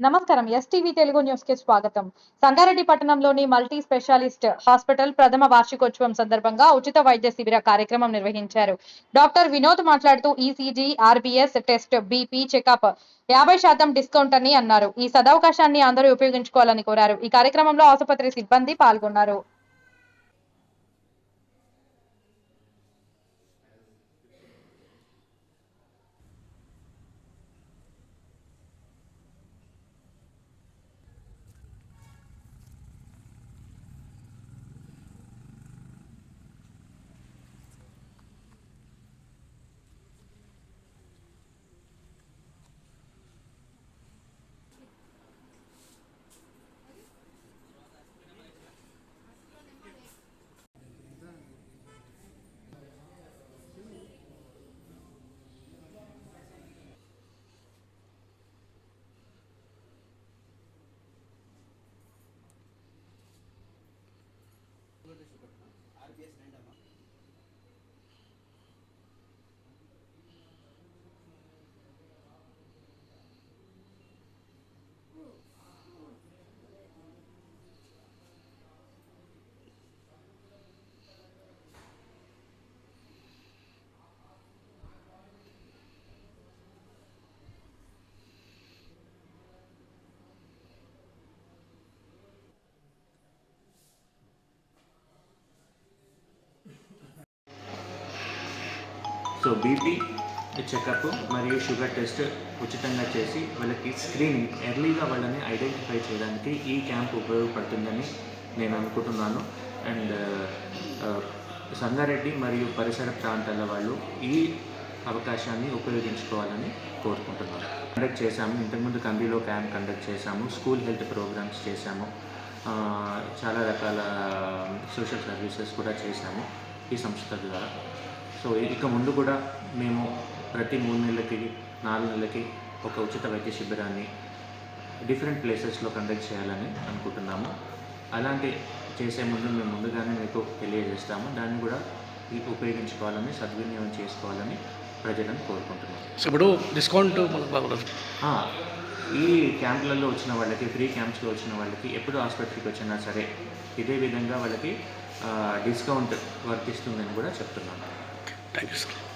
నమస్కారం. ఎస్టీవీ తెలుగు న్యూస్కి స్వాగతం. సంగారెడ్డి పట్టణంలోని మల్టీ స్పెషాలిస్ట్ హాస్పిటల్ ప్రథమ వార్షికోత్సవం సందర్భంగా ఉచిత వైద్య శిబిర కార్యక్రమం నిర్వహించారు. డాక్టర్ వినోద్ మాట్లాడుతూ ECG RBS test BP checkup యాభై శాతం డిస్కౌంట్ అని అన్నారు. ఈ సదవకాశాన్ని అందరూ ఉపయోగించుకోవాలని కోరారు. ఈ కార్యక్రమంలో ఆసుపత్రి సిబ్బంది పాల్గొన్నారు. பேசுறேன்டாமா సో బీపీ చెకప్ మరియు షుగర్ టెస్ట్ ఉచితంగా చేసి వాళ్ళకి స్క్రీనింగ్ ఎర్లీగా వాళ్ళని ఐడెంటిఫై చేయడానికి ఈ క్యాంప్ ఉపయోగపడుతుందని నేను అనుకుంటున్నాను. అండ్ uh, uh, సంగారెడ్డి మరియు పరిసర ప్రాంతాల వాళ్ళు ఈ అవకాశాన్ని ఉపయోగించుకోవాలని కోరుకుంటున్నాను. కండక్ట్ చేశాము. ఇంతకుముందు కందిలో క్యాంప్ కండక్ట్ చేశాము. స్కూల్ హెల్త్ ప్రోగ్రామ్స్ చేశాము. చాలా రకాల um, సోషల్ సర్వీసెస్ కూడా చేశాము ఈ సంస్థ ద్వారా. సో ఇక ముందు కూడా మేము ప్రతి మూడు నెలలకి నాలుగు నెలలకి ఒక ఉచిత వైద్య శిబిరాన్ని డిఫరెంట్ ప్లేసెస్లో కండక్ట్ చేయాలని అనుకుంటున్నాము. అలాంటి చేసే ముందు మేము ముందుగానే మీకు తెలియజేస్తాము. దాన్ని కూడా ఉపయోగించుకోవాలని సద్వినియోగం చేసుకోవాలని ప్రజలను కోరుకుంటున్నాము. సో ఇప్పుడు డిస్కౌంట్ ఈ క్యాంపులలో వచ్చిన వాళ్ళకి ఫ్రీ క్యాంప్స్లో వచ్చిన వాళ్ళకి ఎప్పుడు ఆసుపత్రికి వచ్చినా సరే ఇదే విధంగా వాళ్ళకి డిస్కౌంట్ వర్తిస్తుందని కూడా చెప్తున్నాను Thank you.